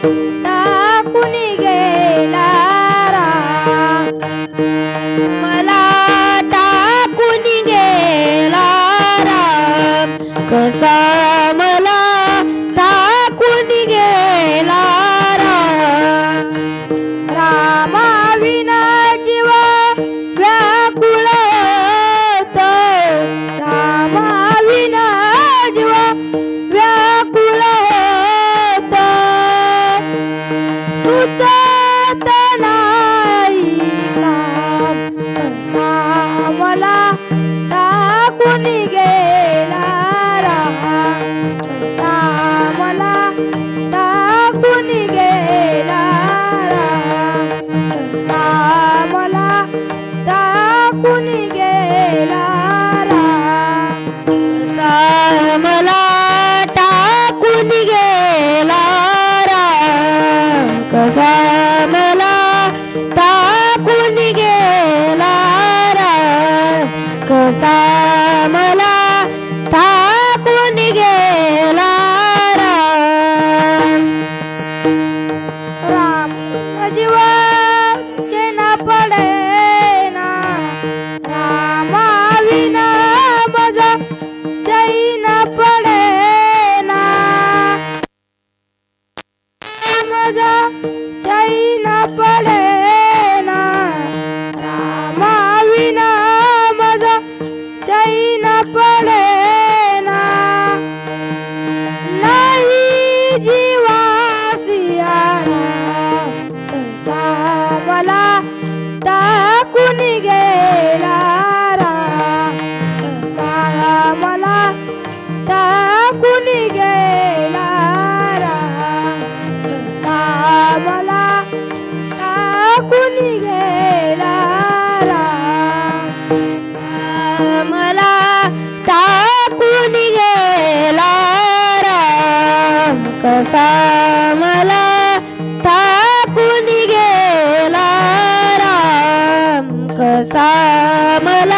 Thank you. मला गेला कसा मला गेला कसा मला गेला राम. जीवा মজা চাই না পড়ে कसा मला थाकून गेला राम कसा मला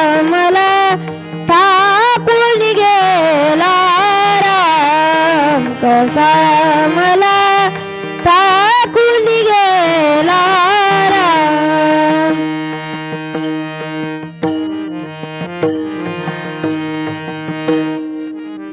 कसा मला